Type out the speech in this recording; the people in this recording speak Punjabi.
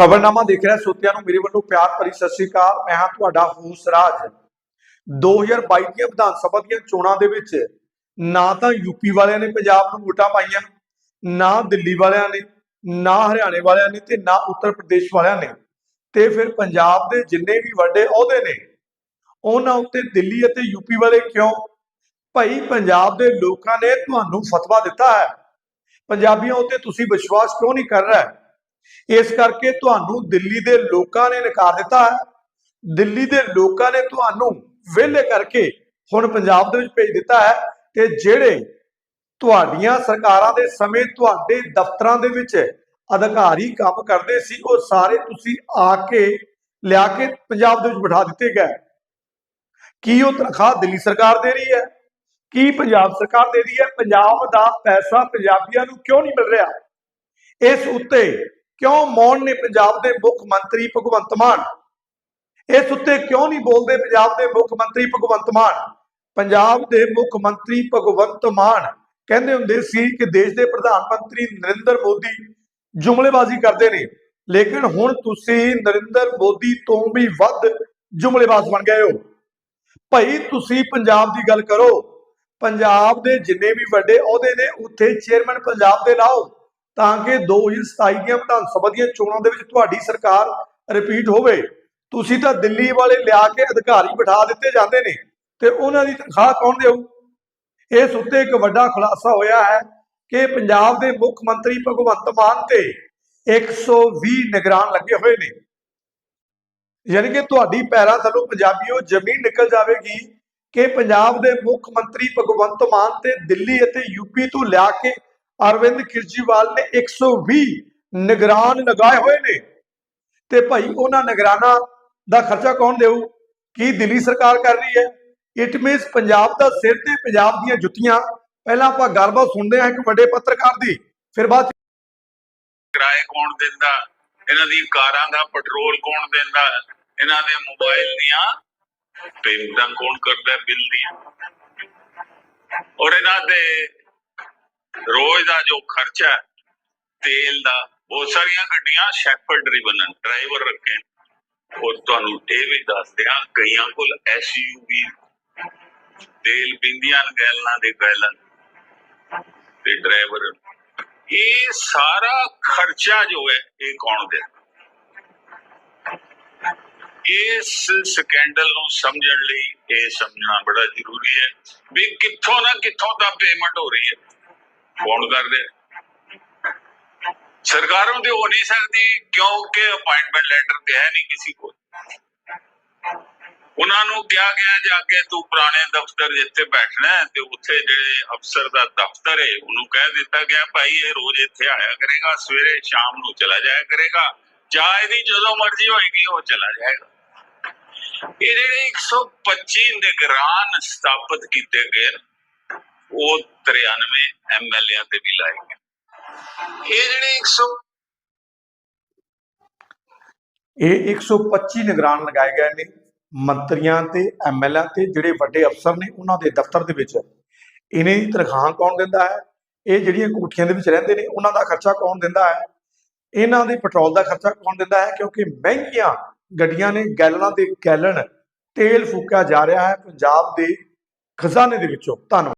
ਖਬਰਨਾਮਾ ਦੇਖ ਰਿਹਾ, ਸੋਤਿਆਂ ਨੂੰ ਮੇਰੇ ਵੱਲੋਂ ਪਿਆਰ ਭਰੀ ਸਤਿ ਸ੍ਰੀ ਅਕਾਲ। ਮੈਂ ਹਾਂ ਤੁਹਾਡਾ ਹੋਸ ਰਾਜ 2022 ਦੀਆਂ ਵਿਧਾਨ ਸਭਾ ਦੀਆਂ ਚੋਣਾਂ ਦੇ ਵਿੱਚ ਨਾ ਤਾਂ ਯੂਪੀ ਵਾਲਿਆਂ ਨੇ ਪੰਜਾਬ ਨੂੰ ਵੋਟਾਂ ਪਾਈਆਂ, ਨਾ ਦਿੱਲੀ ਵਾਲਿਆਂ ਨੇ, ਨਾ ਹਰਿਆਣੇ ਵਾਲਿਆਂ ਨੇ ਤੇ ਨਾ ਉੱਤਰ ਪ੍ਰਦੇਸ਼ ਵਾਲਿਆਂ ਨੇ। ਤੇ ਫਿਰ ਪੰਜਾਬ ਦੇ ਜਿੰਨੇ ਵੀ ਵੱਡੇ ਅਹੁਦੇ ਨੇ, ਉਹਨਾਂ ਉੱਤੇ ਦਿੱਲੀ ਅਤੇ ਯੂਪੀ ਵਾਲੇ ਕਿਉਂ? ਭਾਈ ਪੰਜਾਬ ਦੇ ਲੋਕਾਂ ਨੇ ਤੁਹਾਨੂੰ ਫਤਵਾ ਦਿੱਤਾ ਹੈ। ਪੰਜਾਬੀਆਂ ਉੱਤੇ ਤੁਸੀਂ ਵਿਸ਼ਵਾਸ ਕਿਉਂ ਨਹੀਂ ਕਰ ਰਹੇ? ਇਸ ਕਰਕੇ ਤੁਹਾਨੂੰ ਦਿੱਲੀ ਦੇ ਲੋਕਾਂ ਨੇ ਨਕਾਰ ਦਿੱਤਾ ਹੈ। ਦਿੱਲੀ ਦੇ ਲੋਕਾਂ ਨੇ ਤੁਹਾਨੂੰ ਵਿਹਲੇ ਕਰਕੇ ਹੁਣ ਪੰਜਾਬ ਦੇ ਵਿੱਚ ਭੇਜ ਦਿੱਤਾ ਹੈ ਤੇ ਜਿਹੜੇ ਤੁਹਾਡੀਆਂ ਸਰਕਾਰਾਂ ਦੇ ਸਮੇਂ ਤੁਹਾਡੇ ਦਫ਼ਤਰਾਂ ਦੇ ਵਿੱਚ ਅਧਿਕਾਰੀ ਕੰਮ ਕਰਦੇ ਸੀ, ਉਹ ਸਾਰੇ ਤੁਸੀਂ ਆ ਕੇ, ਲਿਆ ਕੇ ਪੰਜਾਬ ਦੇ ਵਿੱਚ ਬਿਠਾ ਦਿੱਤੇ ਗਏ। ਕੀ ਉਹ ਤਨਖਾਹ ਦਿੱਲੀ ਸਰਕਾਰ ਦੇ ਰਹੀ ਹੈ? ਕੀ ਪੰਜਾਬ ਸਰਕਾਰ ਦੇ ਰਹੀ ਹੈ? ਪੰਜਾਬ ਦਾ ਪੈਸਾ ਪੰਜਾਬੀਆਂ ਨੂੰ ਕਿਉਂ ਨਹੀਂ ਮਿਲ ਰਿਹਾ? ਇਸ ਉੱਤੇ ਕਿਉਂ ਮੌਨ ਨੇ ਪੰਜਾਬ ਦੇ ਮੁੱਖ ਮੰਤਰੀ ਭਗਵੰਤ ਮਾਨ? ਇਸ ਉੱਤੇ ਕਿਉਂ ਨਹੀਂ ਬੋਲਦੇ ਪੰਜਾਬ ਦੇ ਮੁੱਖ ਮੰਤਰੀ ਭਗਵੰਤ ਮਾਨ? ਪੰਜਾਬ ਦੇ ਮੁੱਖ ਮੰਤਰੀ ਭਗਵੰਤ ਮਾਨ ਕਹਿੰਦੇ ਹੁੰਦੇ ਸੀ ਕਿ ਦੇਸ਼ ਦੇ ਪ੍ਰਧਾਨ ਮੰਤਰੀ ਨਰਿੰਦਰ ਮੋਦੀ ਜੁਮਲੇਬਾਜ਼ੀ ਕਰਦੇ ਨੇ। ਲੇਕਿਨ ਹੁਣ ਤੁਸੀਂ ਨਰਿੰਦਰ ਮੋਦੀ ਤੋਂ ਵੀ ਵੱਧ ਜੁਮਲੇਬਾਜ਼ ਬਣ ਗਏ ਹੋ। ਭਾਈ ਤੁਸੀਂ ਪੰਜਾਬ ਦੀ ਗੱਲ ਕਰੋ। ਪੰਜਾਬ ਦੇ ਜਿੰਨੇ ਵੀ ਵੱਡੇ ਅਹੁਦੇ ਨੇ, ਉੱਥੇ ਚੇਅਰਮੈਨ ਪੰਜਾਬ ਦੇ ਲਾਓ। ਤਾਂ ਕਿ 2027 ਦੀਆਂ ਵਿਧਾਨ ਸਭਾ ਦੀਆਂ ਚੋਣਾਂ ਦੇ ਵਿੱਚ ਤੁਹਾਡੀ ਸਰਕਾਰ ਰਿਪੀਟ ਹੋਵੇ। ਤੁਸੀਂ ਤਾਂ ਦਿੱਲੀ ਵਾਲੇ ਲਿਆ ਕੇ ਅਧਿਕਾਰੀ ਬਿਠਾ ਦਿੱਤੇ ਜਾਂਦੇ ਨੇ ਤੇ ਉਹਨਾਂ ਦੀ ਤਨਖਾਹ ਕੌਣ ਦੇਊ? ਇਸ ਉੱਤੇ ਇੱਕ ਵੱਡਾ ਖੁਲਾਸਾ ਹੋਇਆ ਹੈ ਕਿ ਪੰਜਾਬ ਦੇ ਮੁੱਖ ਮੰਤਰੀ ਭਗਵੰਤ ਮਾਨ ਤੇ 120 ਨਿਗਰਾਨ ਲੱਗੇ ਹੋਏ ਨੇ। ਯਾਨੀ ਕਿ ਤੁਹਾਡੀ ਪੈਰਾਂ ਥੱਲੋਂ ਪੰਜਾਬੀਓ ਜ਼ਮੀਨ ਨਿਕਲ ਜਾਵੇਗੀ ਕਿ ਪੰਜਾਬ ਦੇ ਮੁੱਖ ਮੰਤਰੀ ਭਗਵੰਤ ਮਾਨ ਤੇ ਦਿੱਲੀ ਅਤੇ ਯੂਪੀ ਤੋਂ ਲਿਆ ਕੇ ਅਰਵਿੰਦ ਕੇਜਰੀਵਾਲ ਨੇ 120 ਨਿਗਰਾਨ ਲਗਾਏ ਹੋਏ ਨੇ। ਤੇ ਭਾਈ, ਉਹਨਾਂ ਨਿਗਰਾਨਾਂ ਦਾ ਖਰਚਾ ਕੌਣ ਦੇਊ? ਕੀ ਦਿੱਲੀ ਸਰਕਾਰ ਕਰ ਰਹੀ ਹੈ? ਇਟ ਮੀਨਸ ਪੰਜਾਬ ਦਾ ਸਿਰ ਤੇ ਪੰਜਾਬ ਦੀਆਂ ਜੁੱਤੀਆਂ। ਪਹਿਲਾਂ ਆਪਾਂ ਗੱਲਬਾਤ ਸੁਣਦੇ ਹਾਂ ਇੱਕ ਵੱਡੇ ਪੱਤਰਕਾਰ ਦੀ, ਫਿਰ ਬਾਅਦ ਕਿਰਾਏ ਕੌਣ ਦਿੰਦਾ? ਇਹਨਾਂ ਦੀ ਕਾਰਾਂ ਦਾ ਪੈਟਰੋਲ ਕੌਣ ਦਿੰਦਾ? ਇਹਨਾਂ ਦੇ ਮੋਬਾਈਲ ਦੀਆਂ ਪੇਮੈਂਟਾਂ ਕੌਣ ਕਰਦਾ? ਬਿੱਲ ਦੀਆਂ। ਔਰ ਇਹਨਾਂ ਦੇ ਰੋਜ਼ ਦਾ ਜੋ ਖਰਚਾ ਤੇਲ ਦਾ, ਬਹੁਤ ਸਾਰੀਆਂ ਗੱਡੀਆਂ ਸ਼ੈਫਰਡ ਡਰਾਈਵਰ ਡਰਾਈਵਰ ਰੱਖੇ ਔਰ ਤੁਹਾਨੂੰ ਇਹ ਵੀ ਦੱਸਦੇ ਦਿਆਂ, ਕਈਆਂ ਕੋਲ ਐਸਯੂਵੀ ਤੇਲ ਪਿੰਦੀਆਂ ਨੇ ਦੇ ਗੈਲਨ ਤੇ ਡਰਾਈਵਰ ਇਹ ਸਾਰਾ ਖਰਚਾ ਜੋ ਹੈ, ਇਹ ਕੌਣ ਦੇ ਇਸ ਸਕੈਂਡਲ ਨੂੰ ਸਮਝਣ ਲਈ ਇਹ ਸਮਝਣਾ ਬੜਾ ਜ਼ਰੂਰੀ ਹੈ ਵੀ ਕਿੱਥੋਂ ਨਾ ਕਿੱਥੋਂ ਤਾਂ ਪੇਮੈਂਟ ਹੋ ਰਹੀ ਹੈ। ਕੌਣ ਕਰ ਰਿਹਾ ਸਰਕਾਰੋਂ ਤੇ ਹੋ ਨਹੀਂ ਸਕਦੀ, ਕਿਉਂਕਿ ਅਪਾਇੰਟਮੈਂਟ ਲੈਟਰ ਤੇ ਹੈ ਨਹੀਂ ਕਿਸੇ ਕੋਲ। ਉਹਨਾਂ ਨੂੰ ਕਿਹਾ ਗਿਆ ਜਾ ਕੇ ਤੂੰ ਪੁਰਾਣੇ ਦਫ਼ਤਰ ਜਿੱਥੇ ਬੈਠਣਾ ਹੈ ਤੇ ਉੱਥੇ ਜਿਹੜੇ ਅਫਸਰ ਦਾ ਦਫ਼ਤਰ ਹੈ, ਉਹਨੂੰ ਕਹਿ ਦਿੱਤਾ ਗਿਆ, ਭਾਈ ਇਹ ਰੋਜ਼ ਇੱਥੇ ਆਇਆ ਕਰੇਗਾ, ਸਵੇਰੇ ਸ਼ਾਮ ਨੂੰ ਚਲਾ ਜਾਇਆ ਕਰੇਗਾ, ਜਾਂ ਇਹਦੀ ਜਦੋਂ ਮਰਜ਼ੀ ਹੋਏਗੀ, ਉਹ ਚਲਾ ਜਾਏਗਾ। ਇਹ ਜਿਹੜੇ 125 ਨਿਗਰਾਨ ਸਥਾਪਿਤ ਕੀਤੇ ਗਏ ਉਹ 93 ਐਮਐਲਏ ਤੇ ਵੀ ਲਾਏ ਗਏ ਇਹ ਜਿਹੜੇ 100 ਇਹ 125 ਨਿਗਰਾਨ ਲਗਾਏ ਗਏ ਨੇ ਮੰਤਰੀਆਂ ਤੇ ਐਮਐਲਏ ਤੇ ਜਿਹੜੇ ਵੱਡੇ ਅਫਸਰ ਨੇ ਉਹਨਾਂ ਦੇ ਦਫ਼ਤਰ ਦੇ ਵਿੱਚ। ਇਹਨਾਂ ਦੀ ਤਨਖਾਹ ਕੌਣ ਦਿੰਦਾ ਹੈ? ਇਹ ਜਿਹੜੀਆਂ ਕੋਠੀਆਂ ਦੇ ਵਿੱਚ ਰਹਿੰਦੇ ਨੇ, ਉਹਨਾਂ ਦਾ ਖਰਚਾ ਕੌਣ ਦਿੰਦਾ ਹੈ? ਇਹਨਾਂ ਦੇ ਪੈਟਰੋਲ ਦਾ ਖਰਚਾ ਕੌਣ ਦਿੰਦਾ ਹੈ? ਕਿਉਂਕਿ ਮਹਿੰਗੀਆਂ ਗੱਡੀਆਂ ਨੇ, ਗੈਲਨਾਂ ਦੇ ਗੈਲਨ ਤੇਲ ਫੂਕਿਆ ਜਾ ਰਿਹਾ ਹੈ ਪੰਜਾਬ ਦੇ ਖਜ਼ਾਨੇ ਦੇ ਵਿੱਚੋਂ। ਧੰਨਵਾਦ।